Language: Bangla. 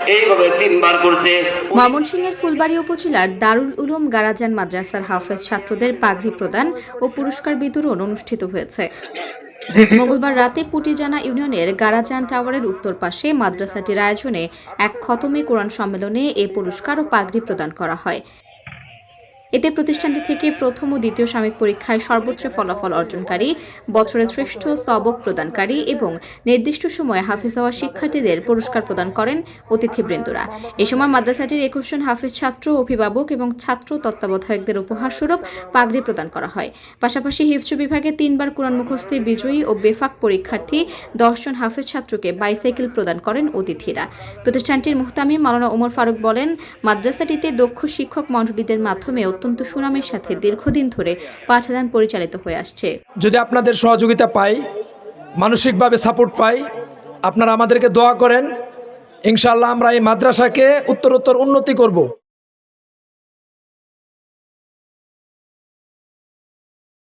এইভাবে ময়মনসিংহের ফুলবাড়ী উপজেলার দারুল উলুম গারাজান মাদ্রাসার হাফেজ ছাত্রদের পাগড়ি প্রদান ও পুরস্কার বিতরণ অনুষ্ঠিত হয়েছে। মঙ্গলবার রাতে পুটিজানা ইউনিয়নের গারাজান টাওয়ারের উত্তর পাশে মাদ্রাসাটির আয়োজনে এক খতমে কোরআন সম্মেলনে এ পুরস্কার ও পাগড়ি প্রদান করা হয়। এতে প্রতিষ্ঠানটি থেকে প্রথম ও দ্বিতীয় সাময়িক পরীক্ষায় সর্বোচ্চ ফলাফল অর্জনকারী, বছরের শ্রেষ্ঠ স্তবক প্রদানকারী এবং নির্দিষ্ট সময়ে হাফিজ হওয়া শিক্ষার্থীদের পুরস্কার প্রদান করেন অতিথিবৃন্দরা। এ সময় মাদ্রাসাটির একুশ জন হাফিজ ছাত্র, অভিভাবক এবং ছাত্র তত্ত্বাবধায়কদের উপহারস্বরূপ পাগড়ি প্রদান করা হয়। পাশাপাশি হিফজ বিভাগে তিনবার কোরআন মুখস্থে বিজয়ী ও বেফাক পরীক্ষার্থী দশজন হাফিজ ছাত্রকে বাইসাইকেল প্রদান করেন অতিথিরা। প্রতিষ্ঠানটির মুহতামি মালানা ওমর ফারুক বলেন, মাদ্রাসাটিতে দক্ষ শিক্ষক মণ্ডলীদের মাধ্যমে অত্যন্ত সুনামের সাথে দীর্ঘদিন ধরে পাঠদান পরিচালিত হয়ে আসছে। যদি আপনাদের সহযোগিতা পাই, মানসিকভাবে সাপোর্ট পাই, আপনারা আমাদেরকে দোয়া করেন ইনশাল্লাহ আমরা এই মাদ্রাসাকে উত্তরোত্তর উন্নতি করব।